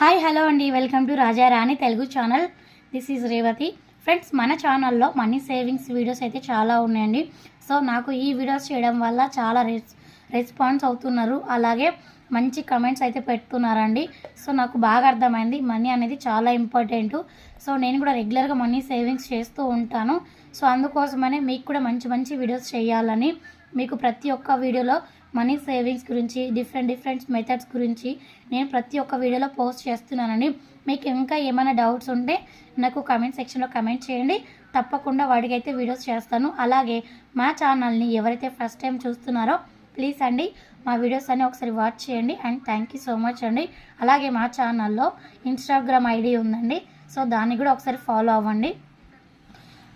Hi hello అండి. Welcome to Raja Rani Telugu channel. This is Revathi friends మన ఛానల్లో money savings videos అయితే చాలా ఉన్నాయండి. సో నాకు ఈ వీడియోస్ చేయడం వల్ల చాలా రెస్ రెస్పాన్స్ అవుతున్నారు. అలాగే మంచి కమెంట్స్ అయితే పెడుతున్నారండి. సో నాకు బాగా అర్థమైంది. మనీ అనేది చాలా ఇంపార్టెంట్ సో నేను కూడా రెగ్యులర్గా మనీ సేవింగ్స్ చేస్తూ ఉంటాను. సో అందుకోసమనే మీకు కూడా మంచి మంచి వీడియోస్ చేయాలని మీకు ప్రతి ఒక్క వీడియోలో మనీ సేవింగ్స్ గురించి డిఫరెంట్ డిఫరెంట్ మెథడ్స్ గురించి నేను ప్రతి ఒక్క వీడియోలో పోస్ట్ చేస్తున్నానండి. మీకు ఇంకా ఏమైనా డౌట్స్ ఉంటే నాకు కమెంట్ సెక్షన్లో కమెంట్ చేయండి. తప్పకుండా వాటికైతే వీడియోస్ చేస్తాను. అలాగే మా ఛానల్ని ఎవరైతే ఫస్ట్ టైం చూస్తున్నారో ప్లీజ్ అండి మా వీడియోస్ అన్ని ఒకసారి వాచ్ చేయండి. And thank you so much అండి. అలాగే మా ఛానల్లో ఇన్స్టాగ్రామ్ ఐడి ఉందండి. సో దాన్ని కూడా ఒకసారి ఫాలో అవ్వండి.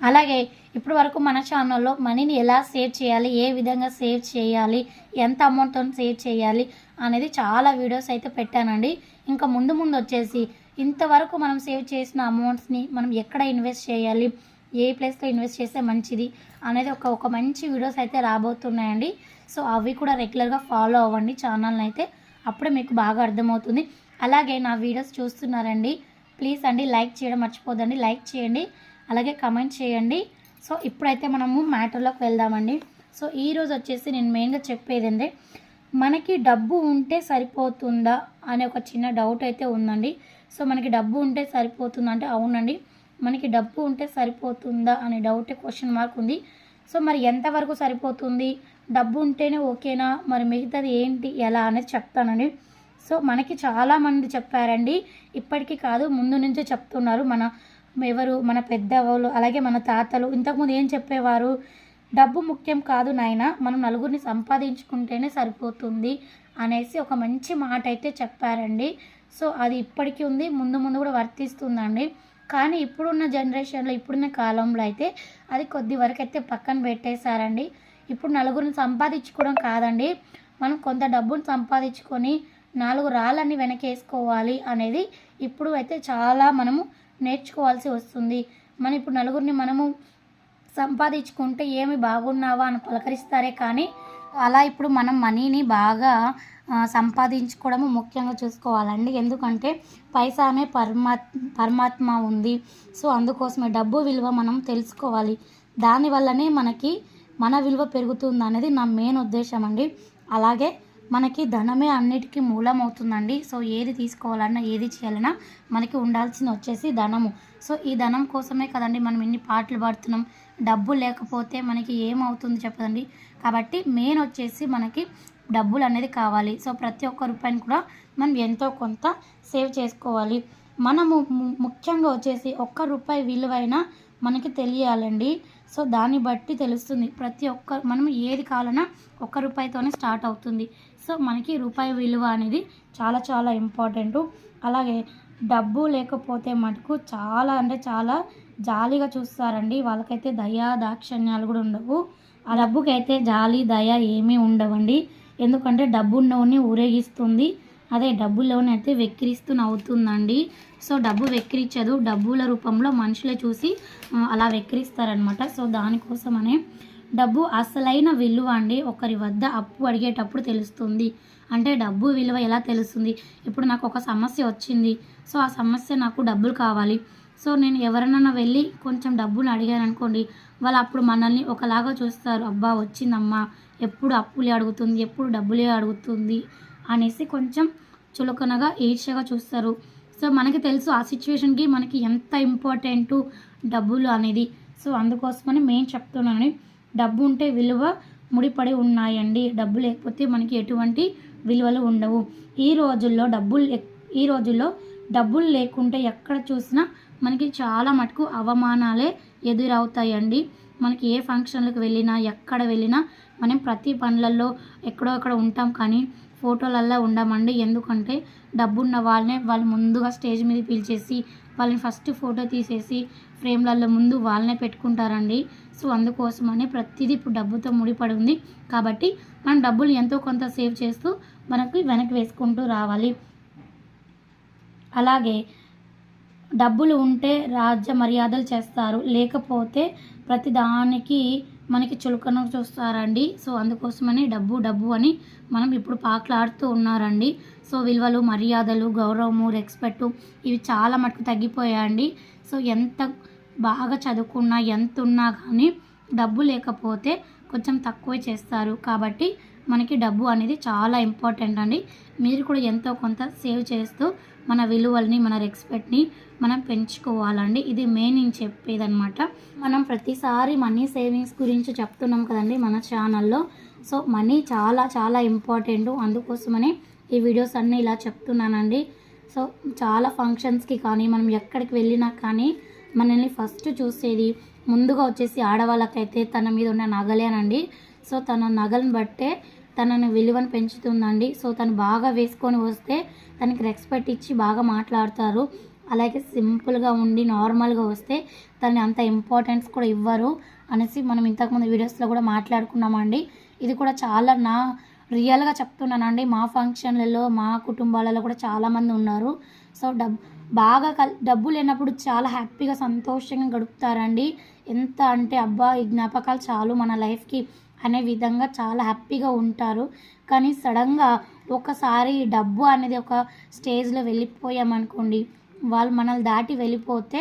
అలాగే ఇప్పటి వరకు మన ఛానల్లో మనీని ఎలా సేవ్ చేయాలి ఏ విధంగా సేవ్ చేయాలి ఎంత అమౌంట్తో సేవ్ చేయాలి అనేది చాలా వీడియోస్ అయితే పెట్టానండి. ఇంకా ముందు ముందు వచ్చేసి ఇంతవరకు మనం సేవ్ చేసిన అమౌంట్స్ని మనం ఎక్కడ ఇన్వెస్ట్ చేయాలి ఏ ప్లేస్లో ఇన్వెస్ట్ చేస్తే మంచిది అనేది ఒక ఒక మంచి వీడియోస్ అయితే రాబోతున్నాయండి. సో అవి కూడా రెగ్యులర్గా ఫాలో అవ్వండి ఛానల్ని అయితే. అప్పుడే మీకు బాగా అర్థమవుతుంది. అలాగే నా వీడియోస్ చూస్తున్నారండి. ప్లీజ్ అండి లైక్ చేయడం మర్చిపోదండి లైక్ చేయండి. అలాగే కమెంట్ చేయండి. సో ఇప్పుడైతే మనము మ్యాటర్లోకి వెళ్దామండి. సో ఈరోజు వచ్చేసి నేను మెయిన్గా చెప్పేది ఏంటంటే మనకి డబ్బు ఉంటే సరిపోతుందా అనే ఒక చిన్న డౌట్ అయితే ఉందండి. సో మనకి డబ్బు ఉంటే సరిపోతుందా అంటే అవునండి. మనకి డబ్బు ఉంటే సరిపోతుందా అనే డౌట్ క్వశ్చన్ మార్క్ ఉంది. సో మరి ఎంతవరకు సరిపోతుంది? డబ్బు ఉంటేనే ఓకేనా? మరి మిగతాది ఏంటి? ఎలా అనేది చెప్తానండి. సో మనకి చాలామంది చెప్పారండి. ఇప్పటికీ కాదు ముందు నుంచే చెప్తున్నారు మన ఎవరు మన పెద్దవాళ్ళు అలాగే మన తాతలు ఇంతకుముందు ఏం చెప్పేవారు? డబ్బు ముఖ్యం కాదు నాయన మనం నలుగురిని సంపాదించుకుంటేనే సరిపోతుంది అనేసి ఒక మంచి మాట అయితే చెప్పారండి. సో అది ఇప్పటికీ ఉంది ముందు ముందు కూడా వర్తిస్తుందండి. కానీ ఇప్పుడున్న జనరేషన్లో ఇప్పుడున్న కాలంలో అయితే అది కొద్ది వరకు అయితే పక్కన పెట్టేశారండి. ఇప్పుడు నలుగురిని సంపాదించుకోవడం కాదండి మనం కొంత డబ్బును సంపాదించుకొని నాలుగు రాళ్ళని వెనకేసుకోవాలి అనేది ఇప్పుడు అయితే చాలా మనము నేర్చుకోవాల్సి వస్తుంది. మనం ఇప్పుడు నలుగురిని మనము సంపాదించుకుంటే ఏమి బాగున్నావా అని పలకరిస్తారే కానీ అలా ఇప్పుడు మనం మనీని బాగా సంపాదించుకోవడము ముఖ్యంగా చూసుకోవాలండి. ఎందుకంటే పైసానే పరమాత్ పరమాత్మ ఉంది. సో అందుకోసమే డబ్బు విలువ మనం తెలుసుకోవాలి. దానివల్లనే మనకి మన విలువ పెరుగుతుంది అనేది నా మెయిన్ ఉద్దేశం అండి అలాగే మనకి ధనమే అన్నిటికీ మూలం అవుతుందండి సో ఏది తీసుకోవాలన్నా ఏది చేయాలన్నా మనకి ఉండాల్సింది వచ్చేసి ధనము. సో ఈ ధనం కోసమే కదండి మనం ఇన్ని పాటలు పాడుతున్నాం. డబ్బు లేకపోతే మనకి ఏమవుతుంది చెప్పదండి. కాబట్టి మెయిన్ వచ్చేసి మనకి డబ్బులు అనేది కావాలి. సో ప్రతి ఒక్క రూపాయిని కూడా మనం ఎంతో కొంత సేవ్ చేసుకోవాలి. మనము ముఖ్యంగా వచ్చేసి ఒక్క రూపాయి విలువైన మనకి తెలియాలండి. సో దాన్ని బట్టి తెలుస్తుంది. ప్రతి ఒక్క మనం ఏది కావాలన్నా ఒక్క రూపాయితోనే స్టార్ట్ అవుతుంది. సో మనకి రూపాయి విలువ అనేది చాలా చాలా ఇంపార్టెంట్. అలాగే డబ్బు లేకపోతే మటుకు చాలా అంటే చాలా జాలిగా చూస్తారండి. వాళ్ళకైతే దయా దాక్షణ్యాలు కూడా ఉండవు. ఆ డబ్బుకైతే జాలి దయ ఏమీ ఉండవండి. ఎందుకంటే డబ్బు ఉన్నవని ఊరేగిస్తుంది. అదే డబ్బులోనైతే అయితే వెక్కిరిస్తూ నవ్వుతుందండి. సో డబ్బు వెక్కిరించదు డబ్బుల రూపంలో మనుషులే చూసి అలా వెక్కిరిస్తారనమాట సో దానికోసమనే డబ్బు అసలైన విలువ అండి. ఒకరి వద్ద అప్పు అడిగేటప్పుడు తెలుస్తుంది. అంటే డబ్బు విలువ ఎలా తెలుస్తుంది? ఇప్పుడు నాకు ఒక సమస్య వచ్చింది. సో ఆ సమస్య నాకు డబ్బులు కావాలి. సో నేను ఎవరినైనా వెళ్ళి కొంచెం డబ్బులు అడిగాను అనుకోండి వాళ్ళు అప్పుడు మనల్ని ఒకలాగా చూస్తారు. అబ్బా వచ్చిందమ్మా ఎప్పుడు అప్పులే అడుగుతుంది ఎప్పుడు డబ్బులే అడుగుతుంది అనేసి కొంచెం చులకనగా ఈర్ష్యగా చూస్తారు. సో మనకి తెలుసు ఆ సిచ్యువేషన్కి మనకి ఎంత ఇంపార్టెంట్ డబ్బులు అనేది. సో అందుకోసమని మేము చెప్తున్నాను డబ్బు ఉంటే విలువ ముడిపడి ఉన్నాయండి. డబ్బు లేకపోతే మనకి ఎటువంటి విలువలు ఉండవు. ఈ రోజుల్లో డబ్బులు ఈ రోజుల్లో డబ్బులు లేకుంటే ఎక్కడ చూసినా మనకి చాలా మటుకు అవమానాలే ఎదురవుతాయండి. మనకి ఏ ఫంక్షన్లకు వెళ్ళినా ఎక్కడ వెళ్ళినా మనం ప్రతి పనులలో ఎక్కడో అక్కడ ఉంటాం కానీ ఫోటోలల్లో ఉండమండి. ఎందుకంటే డబ్బున్న వాళ్ళనే వాళ్ళు ముందుగా స్టేజ్ మీద పిలిచేసి వాళ్ళని ఫస్ట్ ఫోటో తీసేసి ఫ్రేమ్లలో ముందు వాళ్ళనే పెట్టుకుంటారండి. సో అందుకోసమని ప్రతిదీ ఇప్పుడు డబ్బుతో ముడిపడి ఉంది కాబట్టి మనం డబ్బులు ఎంతో కొంత సేవ్ చేస్తూ మనకి వెనక్కి వేసుకుంటూ రావాలి. అలాగే డబ్బులు ఉంటే రాజ్య మర్యాదలు చేస్తారు. లేకపోతే ప్రతిదానికి మనకి చులకన చూస్తారండి. సో అందుకోసమని డబ్బు డబ్బు అని మనం ఇప్పుడు పాకులాడుతూ ఉన్నారండి. సో విలువలు మర్యాదలు గౌరవము రెస్పెక్టు ఇవి చాలా మటుకు తగ్గిపోయాయండి. సో ఎంత బాగా చదువుకున్నా ఎంత ఉన్నా కానీ డబ్బు లేకపోతే కొంచెం తక్కువ చేస్తారు. కాబట్టి మనకి డబ్బు అనేది చాలా ఇంపార్టెంట్ అండి. మీరు కూడా ఎంతో కొంత సేవ్ చేస్తూ మన విలువల్ని మన రెస్పెక్ట్ని మనం పెంచుకోవాలండి. ఇది మెయిన్ నేను చెప్పేదనమాట మనం ప్రతిసారి మనీ సేవింగ్స్ గురించి చెప్తున్నాం కదండి మన ఛానల్లో. సో మనీ చాలా చాలా ఇంపార్టెంట్. అందుకోసమనే ఈ వీడియోస్ అన్నీ ఇలా చెప్తున్నానండి. సో చాలా ఫంక్షన్స్కి కానీ మనం ఎక్కడికి వెళ్ళినా కానీ మనల్ని ఫస్ట్ చూసేది ముందుగా వచ్చేసి ఆడవాళ్ళకైతే తన మీద ఉన్న నగలేనండి. సో తన నగలను బట్టే తనని విలువను పెంచుతుందండి. సో తను బాగా వేసుకొని వస్తే తనకి రెస్పెక్ట్ ఇచ్చి బాగా మాట్లాడతారు. అలాగే సింపుల్గా ఉండి నార్మల్గా వస్తే తనని అంత ఇంపార్టెన్స్ కూడా ఇవ్వరు అనేసి మనం ఇంతకుముందు వీడియోస్లో కూడా మాట్లాడుకున్నామండి. ఇది కూడా చాలా నా రియల్గా చెప్తున్నానండి. మా ఫంక్షన్లలో మా కుటుంబాలలో కూడా చాలామంది ఉన్నారు. సో డబ్ బాగా కల్ డబ్బు లేనప్పుడు చాలా హ్యాపీగా సంతోషంగా గడుపుతారండి. ఎంత అంటే అబ్బా ఈ జ్ఞాపకాలు చాలు మన లైఫ్కి అనే విధంగా చాలా హ్యాపీగా ఉంటారు. కానీ సడన్గా ఒకసారి డబ్బు అనేది ఒక స్టేజ్లో వెళ్ళిపోయామనుకోండి వాళ్ళు మనల్ని దాటి వెళ్ళిపోతే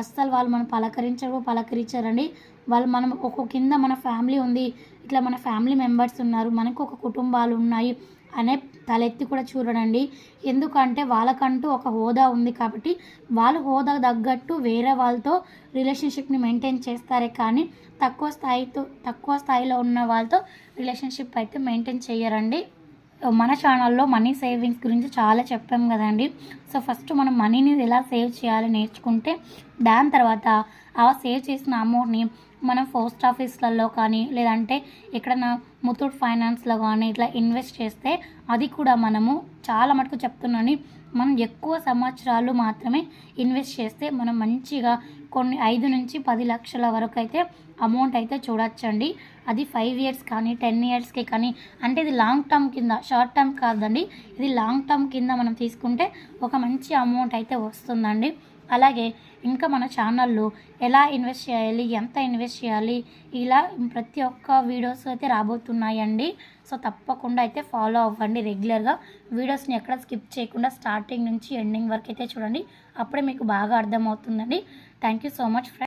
అస్సలు వాళ్ళు మనం పలకరించరు పలకరించారండి. వాళ్ళు మనం ఒక కింద మన ఫ్యామిలీ ఉంది ఇట్లా మన ఫ్యామిలీ మెంబర్స్ ఉన్నారు మనకు ఒక కుటుంబాలు ఉన్నాయి అనే తలెత్తి కూడా చూడడండి. ఎందుకంటే వాళ్ళకంటూ ఒక హోదా ఉంది కాబట్టి వాళ్ళు హోదా తగ్గట్టు వేరే వాళ్ళతో రిలేషన్షిప్ని మెయింటైన్ చేస్తారే కానీ తక్కువ స్థాయితో తక్కువ స్థాయిలో ఉన్న వాళ్ళతో రిలేషన్షిప్ అయితే మెయింటైన్ చేయరండి. మన ఛానల్లో మనీ సేవింగ్స్ గురించి చాలా చెప్పాం కదండి. సో ఫస్ట్ మనం మనీని ఎలా సేవ్ చేయాలి నేర్చుకుంటే దాని తర్వాత ఆ సేవ్ చేసిన అమౌంట్ని మనం పోస్ట్ ఆఫీస్లలో కానీ లేదంటే ఎక్కడైనా ముతూట్ ఫైనాన్స్లో కానీ ఇట్లా ఇన్వెస్ట్ చేస్తే అది కూడా మనము చాలా మటుకు చెప్తున్నాను. మనం ఎక్కువ సంవత్సరాలు మాత్రమే ఇన్వెస్ట్ చేస్తే మనం మంచిగా కొన్ని ఐదు నుంచి పది లక్షల వరకు అయితే అమౌంట్ అయితే చూడొచ్చండి. అది ఫైవ్ ఇయర్స్ కానీ టెన్ ఇయర్స్కి కానీ అంటే ఇది లాంగ్ టర్మ్ కింద షార్ట్ టర్మ్ కాదండి. ఇది లాంగ్ టర్మ్ కింద మనం తీసుకుంటే ఒక మంచి అమౌంట్ అయితే వస్తుందండి. అలాగే ఇంకా మన ఛానల్లో ఎలా ఇన్వెస్ట్ చేయాలి ఎంత ఇన్వెస్ట్ చేయాలి ఇలా ప్రతి ఒక్క వీడియోస్ అయితే రాబోతున్నాయండి. సో తప్పకుండా అయితే ఫాలో అవ్వండి రెగ్యులర్గా వీడియోస్ని ఎక్కడ స్కిప్ చేయకుండా స్టార్టింగ్ నుంచి ఎండింగ్ వరకు అయితే చూడండి. అప్పుడే మీకు బాగా అర్థమవుతుందండి. Thank you so much friends